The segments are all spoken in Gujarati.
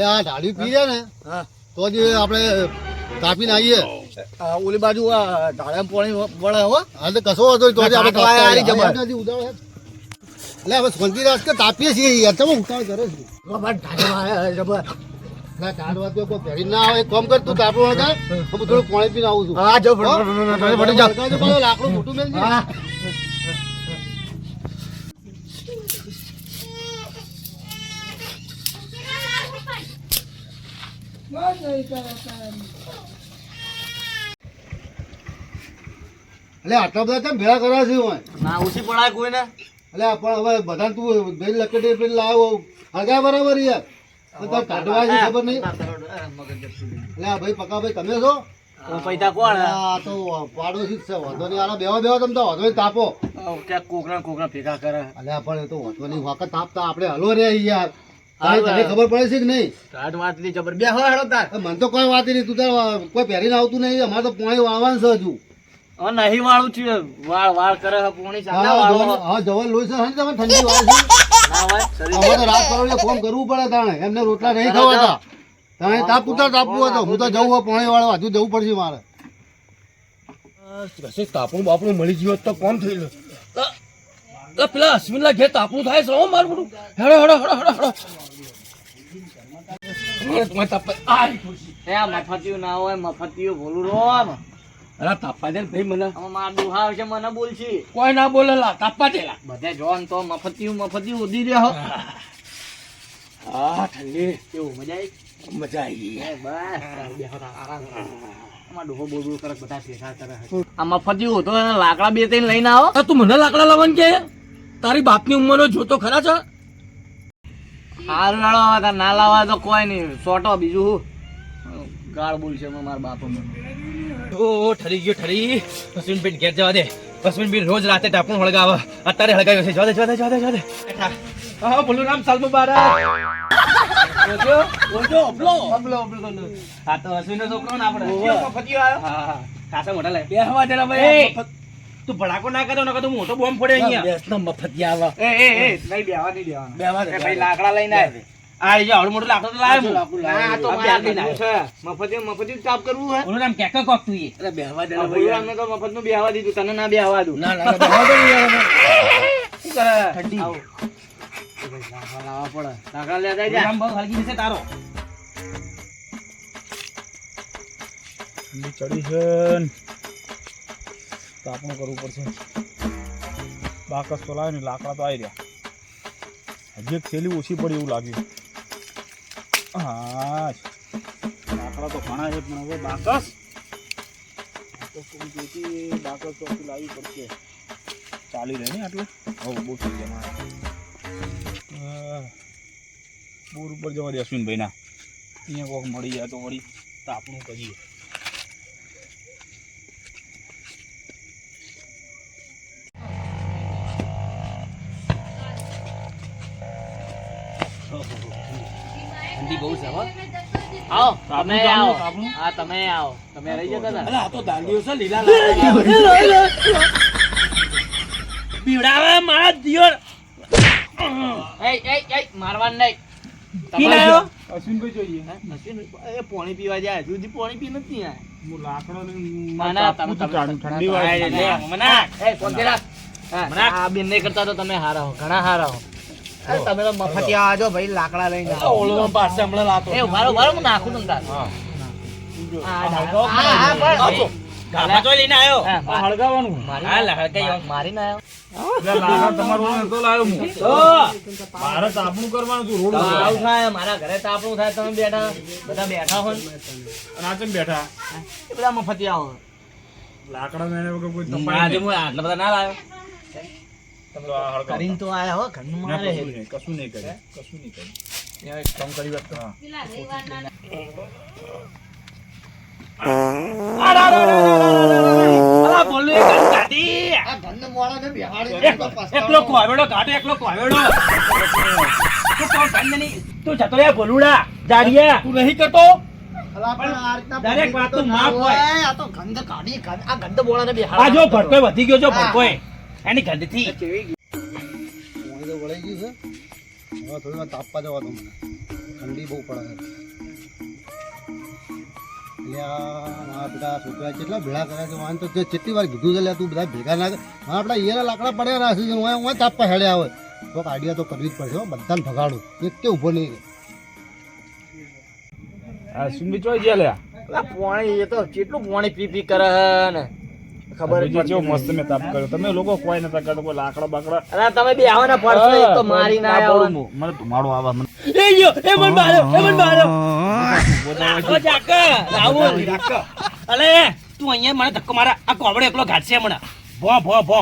એટલે આ ઢાળી પી જાય ને હા. તો જ આપણે કાપીને આવીએ. ઓલી બાજુ આ ઢાળામાં પાણી વળે હો. હા તો કશો હતો તો આપણે આવી ઉતાવળ છે. એટલે હવે સ્વંતી રાખ કે તાપીએ છીએ યાર તમે ઉતાવળ કરે છે. ના ટાઢવા તો કોઈ પહેરી ના આવે કોમ કર તું તાપો હું થોડું પાણી પીને આવું છું. હા જો લાકડું મોટું મેલજે. એટલે આટલા બધા કેમ ભેળા કરવા છે ઓય? ના ઓછી પડાય કોઈને એટલે પણ હવે બધા તું બેન લકડી પેલી લાવો. હળગા બરાબર યાર. તો કાઢવા છે ખબર નહીં? એટલે ભાઈ પકા ભાઈ તમે છો? પૈસા કોણ આ તો પાડોશી જ છે વાંધો નહીં. આના બેવા બેવા તમે તો વાંધો નહીં તાપો. ક્યાંક કોકરા કોકરા ભેગા કરે. અલ્યા પણ એ તો વાંધો નહીં. વખત તાપતા આપણે હલો રે યાર. તને ખબર પડે છે કે નહીં? ટાટ વાતલી જબર બે હવે હેડો તાર. મને તો કોઈ વાત નહીં તું તાર કોઈ પહેરીને આવતું નહીં. અમારે તો પોણી વાળવાનું છે હજુ. નહીં વાળું છે. વાળ વાળ કરે છે પોણી હા વાળો જવાન લોહી છે ને તમે ઠંડી વાળ છે. ના હોય તો રાત પરોળે ફોન કરવું પડે તાણે. એમને રોટલા નહીં ખવાતા. તાણે તાપ ઉતાર તાપવું હોય હું તો જવું હોય પોણી વાળવા. હજુ જવું પડશે મારે. કશે તાપણું બાપણું મળી ગયું હોત તો કોમ થઈ ગયું તો પેલા અશ્વિનલા ઘેર તાપણું થાય છે મારું બધું. હેડો હેડો હેડો હેડો હેડો. મફતિયું ના હોય મફતિયું ભોલું રો. અલા તાપવા દે ભાઈ મને. માર છે મને બોલશી. કોઈ ના બોલે લા તાપવા દે બધે જોન તો મફતિયું મફતિયું ઉડી રહ્યો આ ઠંડી. કેવું મજા આવી મજા આવી બસ આરામ આ મફતિયું તો લાકડા બે ત્રણ લઈને આવો. તું મને લાકડા લાવવાનું કે? તારી બાપની ઉંમરનો જોતો ખરા છે? હાલ હવે ના લાવવા તો કોઈ નહીં. સોટો બીજું શું ગાળ બોલ છે મારા બાપો ઓ ઠરી ગયો ઠરી. અશ્વિનભાઈ ઘેર જવા દે. અશ્વિનભાઈ રોજ રાતે ટાપણ હળગાવે. અત્યારે હળગાવ્યો છે. જવા દે જવા દે જવા દે જવા દે. હા બોલું નામ સાલ મુબારક. ઓજો ઓજો અબલો. અબલો અબલો આ તો અશ્વિનનો છોકરો ને આપણે. ઓવે. આવ્યો? હા હા ખાસા મોટા લાગે બે હવા ને ભાઈ. તું ભડાકો ના કરતો નકર તો મોટો બોમ્બ ફોડે અહીંયા. બેસનો મફત આવા એ એ એ નહીં બેવા નહીં દેવાના બેવા દે એ ભાઈ લાકડા લઈને આવે આ જો આવડું મોટું લાકડું તો લાવ્યો. ના આ તો આ મારા બે આદમી ઘરનું છે. મફતિયું મફતિયું કાપ કરવું હે. ઓલું નામ કેક કોક તું ઈ. અરે બેહવા દે ભાઈ. ભોળું અમને તો મફતનું બેહવા દીધું. તને ના બેહવા દઉં. ના ના ના, બેહવા દે શું કરે? ઠંડી. આવો. એ લાકડા પડે. આમ બહુ હલકી તારો. ચડી છે તાપણું કરવું પડશે. બાકસ તો લાવે ને, લાકડા તો આવી રહ્યા હજી એક થેલી ઓછી પડી એવું લાગ્યું હા લાકડા તો ઘણા છે, પણ હવે બાકસ? બાકસ તો લાવવી પડશે. ચાલી રહે ને આટલું? હવે, બહુ થઈ મારે. બોર ઉપર જવા દે અશ્વિનભાઈના. અહીંયા કોક મળી જાય તો વળી તાપણું કરીએ. બહુ છે હો આવો તમે આવો. હા તમે આવો તમે રહી જતા હતા આ તો દાંડીઓ છે લીલા પીવડાવે મારા દિયોર એ એ એ મારવાનું નહીં પીને આવ્યો? અશ્વિનભાઈ જોઈએ અશ્વિન, એ પાણી પીવા જાય હજુ પાણી પી નથી આયા. હું લાકડો ના, ના, તમે- ઠંડી વાળી મના. એ. મના. આ બેન નહીં કરતા તો તમે હારા હો ઘણા હારા હો તમે તો મફતિયા આવજો ભાઈ લાકડા લઈને આવો. ઓલો પાસે હમણાં લાતો એ ઊભા રહો, ઊભા હું નાખું તમને તાર. મારી ના આવ્યો. લાકડા તમારું નતો લાવ્યો હું. તો મારે તાપણું કરવાનું હતું રોડ તમે ઉપર. આવું થાય મારા ઘરે તાપણું થાય તમે બેઠા બધા બેઠા હોય. અને બેઠા? બધા મફતિયા આવો. લાકડા મેને કોઈ આજે તપાય હું આટલા બધા ના લાવ્યો. કરીને તો આયા હો ઘરનું ના, મારે કશું નહીં, કરે કશું નહીં કરે ત્યાં એક કામ કરી વાત. આ એકલો કોવેડો કાઢે એકલો કોવેડો તું નહીં. તું જતો રે ભોલુડા જાડિયા તું નહીં કરતો આ દરેક પબ્લિક તો ના હોય. આ તો ગંધ કાઢી આ ગંધ બોળાને આ બેહાડી જો ભડકોય વધી ગયો જો ભડકોય એની ગંધથી પાણી તો વળાઈ ગયું છે. હવે થોડી વાર તાપવા જવા દો મને. ઠંડી બહુ પડે છે. એટલે બધા છોકરા કેટલા ભેળા કરે છે. વાન તો તે વાર કીધું છે લે તું બધા ભેગા ના કર. હા આપણા ઈયરા લાકડા પડ્યા રાખી છે. હું હું તાપવા હેડે આવે તો આઈડિયા તો કરવી જ પડશે બધાને ભગાડું. એક કે ઊભો નહીં. આ સુમિત ચોઈ ગયા લ્યા? પાણી એ તો કેટલું પાણી પી પી કરે ને. ખબર જ ચેવો નહીં. મસ્ત મે તાપ કર્યો. તમે લોકો કોઈ નતા કરતો કોઈ લાકડા બાકડા. અરે તમે બે આવો ને પડશો એક તો મારી ના આવો મને ધુમાડો આવા મને. એ ગયો એ મન માર્યો એ મન માર્યો ઓ જાકા રાહુલ. અલે તું અહીંયા મને ધક્કો મારા આ કોબડે એકલો ઘાટશે હમણાં. ભો ભો ભો.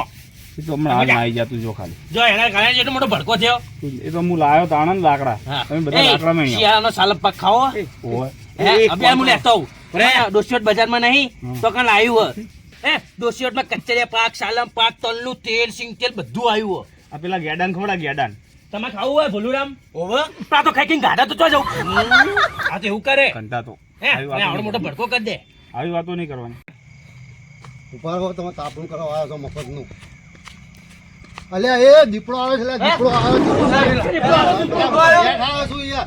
એ તો હમણાં હાલ આવી જતું જો ખાલી. જો એના કારણે જેટલો મોટો ભડકો થયો. એ તો હું લાયો તાણ ને લાકડા. તમે બધા લાકડા માં શિયાળાનો સાલપ પાક ખાવો. ઓય. હે હું લેતો આવું. બરાબર. દોશીઓટ બજારમાં નહીં તો કાં આવ્યું હે દોશીઓટમાં કચરિયા પાક સાલમ પાક તલનું તેલ સિંગ તેલ બધું આવ્યું આ પેલા ગેડાન ખવડા ગેડાન. તમે ખાવું હોય ભોલુરામ? ઓવે પા તો ખાઈ ખાઈને ગાડા તો ચો જાવ આ તો એવું કરે. કંટા તો. હે આવડો મોટો ભડકો કરી દે. આવી વાતો નહીં કરવાની. ઊભા તમે તાપણું કરવા આવ્યા છો મફતનું. અલ્યા એ દીપડો આવે છે દીપડો આવે છે. દીપડો આવે, દીપડો આવ્યો. દીપડો આવે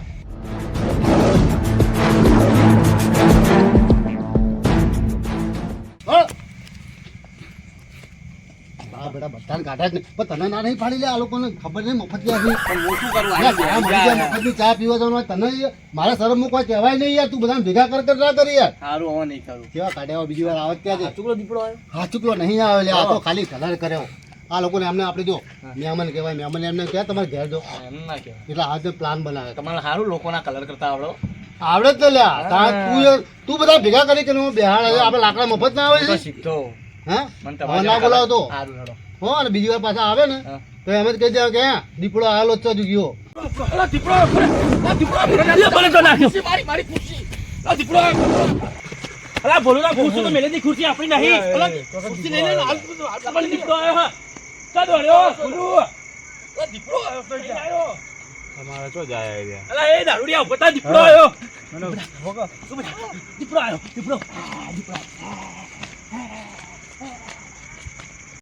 આ બેટા બધાને કાઢ્યા જ નહીં. પણ તને ના નહીં પાડી લે આ લોકોને? ખબર નહીં મફત ક્યાં છે. પણ હું શું કરું? મરી ગયા, મફતની ચા પીવા જવાનું તને મારા શરમ કોઈ કહેવાય નહીં યાર તું બધાને ભેગા કર કર ના કરી યાર. સારું હવે નહીં કરું. કેવા કાઢ્યા બીજી વાર આવે ત્યાં ચુકલો દીપડો આવ્યો હા ચુકલો નહીં આવે લે આ તો ખાલી કલર કર્યો. આ લોકોને એમને આપણે જો મહેમાન કહેવાય મહેમાન એમને કહેવાય તમારે ઘેર જો. એમ ના કહેવાય. એટલે આ તો પ્લાન બનાવે. તમારે સારું લોકોના કલર કરતા આવડો. આવડે જ ને લ્યા તું તું બધા ભેગા કરી કે હું બેહાડ આપણે લાકડા મફત ના આવે છે. શીખતો હા? ના સારું હો અને બીજી વાર પાછા આવે ને તો એમ જ કહી દે કે દીપડો આવેલો જ છે ગયો. મારી મારી ખુરશી. દીપડો અલા ખુરશી તો મેલેથી ખુરશી આપણી નહીં. અલા, ખુરશી લઈ હાલ હાલ દીપડો આવ્યો હા. ચાલ દોડ્યો? ભોલુ. દીપડો આવ્યો તો અહીં આવ્યો. તમારે ચો જાય આ અલા એ દારૂડિયા ઊભો દીપડો આવ્યો. દીપડો આવ્યો દીપડો. દીપડો